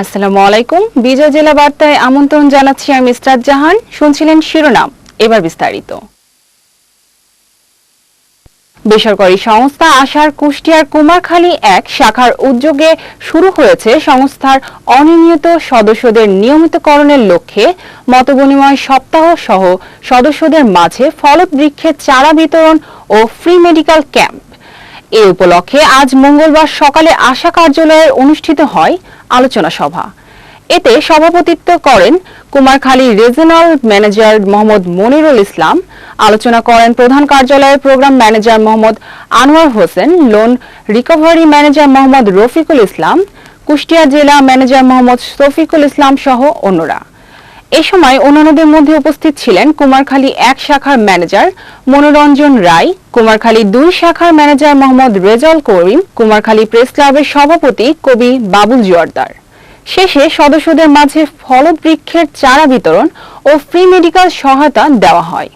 আসসালামু আলাইকুম। বিজয় জেলা বার্তায় আমন্ত্রণ জানাচ্ছি আমি মিস্টার জাহান। শুনছিলেন শিরোনাম। এবার বিস্তারিত। বেসরকারি সংস্থা আশার কুষ্টিয়ার কুমারখালী এক শাখার উদ্যোগে শুরু হয়েছে সংস্থার অনিয়মিত সদস্যদের নিয়মিতকরণের লক্ষ্যে মতবিনিময় সপ্তাহ সহ সদস্যদের মাঝে ফলদ বৃক্ষের চারা বিতরণ ও ফ্রি মেডিকেল ক্যাম্প এ উপলক্ষে আজ মঙ্গলবার সকালে আশা কার্যালয়ে অনুষ্ঠিত হয় আলোচনা সভা। এতে সভাপতিত্ব করেন কুমারখালী রিজিওনাল ম্যানেজার মোহাম্মদ মনিরুল ইসলাম, আলোচনা করেন প্রধান কার্যালয়ের programme manager Mohammad Anwar Hossain, loan recovery manager Mohammad Rafiqul Islam, Kushtia জেলা ম্যানেজার মোহাম্মদ শফিকুল ইসলাম সহ অন্যরা। এ সময় অন্যান্যদের মধ্যে উপস্থিত ছিলেন কুমারখালী এক শাখার ম্যানেজার মনোরঞ্জন রায়, কুমারখালী দুই শাখার ম্যানেজার মোহাম্মদ রেজাল করিম, কুমারখালী প্রেস ক্লাবের সভাপতি কবি বাবুল জোয়ারদার। শেষে সদস্যদের মাঝে ফলবৃক্ষের চারা বিতরণ ও ফ্রি মেডিকেল সহায়তা দেওয়া হয়।